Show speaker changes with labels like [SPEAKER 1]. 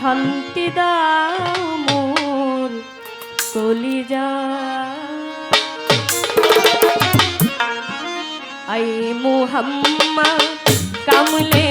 [SPEAKER 1] শান্তি দাও চলি কলিজা। আই মোহাম্মা কামলে